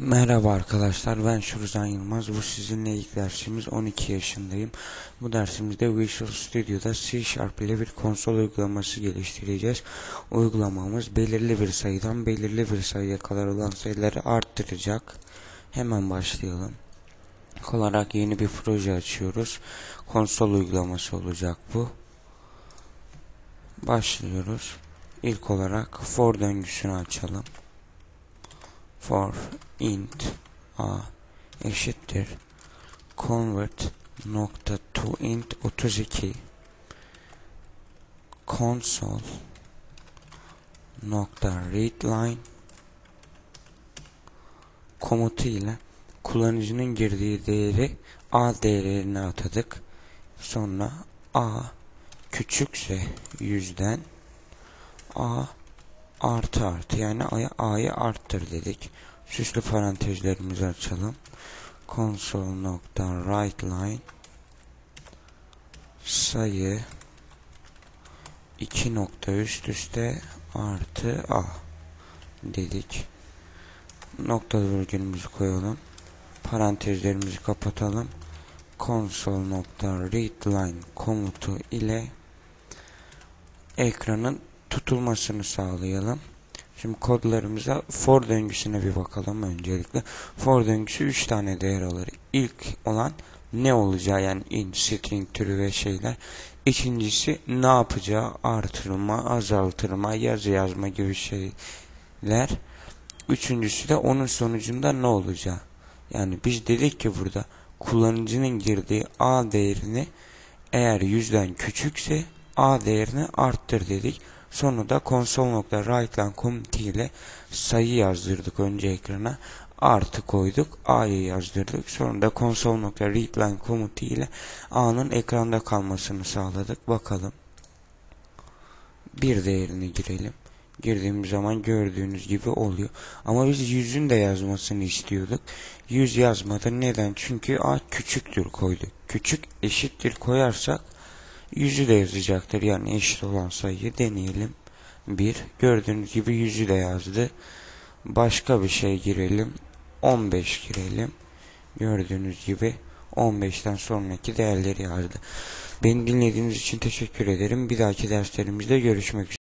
Merhaba arkadaşlar ben Şurzan Yılmaz. Bu sizinle ilk dersimiz 12 yaşındayım. Bu dersimizde Visual Studio'da C Sharp ile bir konsol uygulaması geliştireceğiz. Uygulamamız belirli bir sayıdan belirli bir sayıya kadar olan sayıları arttıracak. Hemen başlayalım. Olarak yeni bir proje açıyoruz. Konsol uygulaması olacak bu. Başlıyoruz. İlk olarak for döngüsünü açalım for int a eşittir. Convert nokta to int 32 console nokta readline komutu ile kullanıcının girdiği değeri a değerine atadık. Sonra a küçükse yüzden a artı artı yani a'yı arttır dedik. Süslü parantezlerimizi açalım. Console nokta line sayı 2 nokta üst üste artı a dedik. Nokta virgülümüzü koyalım. Parantezlerimizi kapatalım. Console nokta readline komutu ile ekranın tutulmasını sağlayalım. Şimdi kodlarımıza for döngüsüne bir bakalım öncelikle. For döngüsü 3 tane değer alır. İlk olan ne olacağı yani in, string türü ve şeyler. İkincisi ne yapacağı artırma, azaltırma, yazı yazma gibi şeyler. Üçüncüsü de onun sonucunda ne olacağı. Yani biz dedik ki burada kullanıcının girdiği a değerini eğer yüzden küçükse a değerini arttır dedik. Sonra da console.writeline komut ile sayı yazdırdık önce ekrana. Artı koyduk. A'yı yazdırdık. Sonra da console.readline komutu ile A'nın ekranda kalmasını sağladık. Bakalım. Bir değerini girelim. Girdiğimiz zaman gördüğünüz gibi oluyor. Ama biz yüzün de yazmasını istiyorduk. Yüz yazmadı. Neden? Çünkü A küçüktür koyduk. Küçük eşittir koyarsak yüzü de yazacaktır. Yani eşit olan sayıyı deneyelim. 1. Gördüğünüz gibi yüzü de yazdı. Başka bir şey girelim. 15 girelim. Gördüğünüz gibi 15'ten sonraki değerleri yazdı. Beni dinlediğiniz için teşekkür ederim. Bir dahaki derslerimizde görüşmek üzere.